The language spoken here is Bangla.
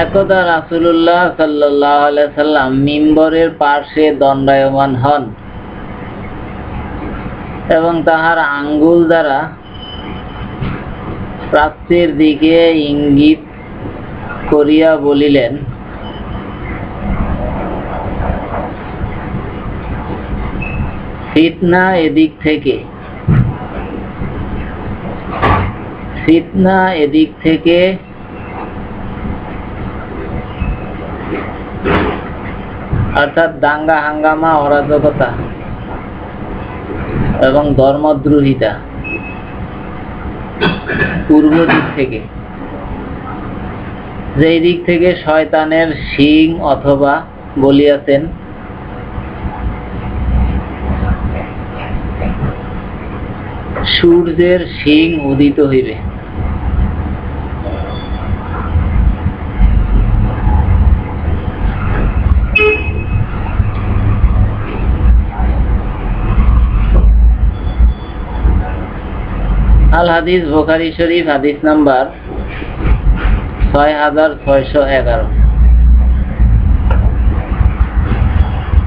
একদা রাসূলুল্লাহ সাল্লাল্লাহু আলাইহি সাল্লাম মিম্বরের পার্শ্বে দণ্ডায়মান হন এবং তাহার আঙ্গুল দ্বারা প্রাচ্যের দিকে ইঙ্গিত করিয়া বলিলেন, ফিতনা এদিক থেকে, ফিতনা এদিক থেকে অর্থাৎ দাঙ্গা, হাঙ্গামা, অরাজকতা এবং ধর্মদ্রোহিতা পূর্ব দিক থেকে। যেই দিক থেকে শয়তানের শিং অথবা বলিয়াছেন, সূর্যের শিং উদিত হইবে। আল হাদিস বোখারি শরীফ হাদিস নাম্বার ছয় হাজার ছয়শো এগারো।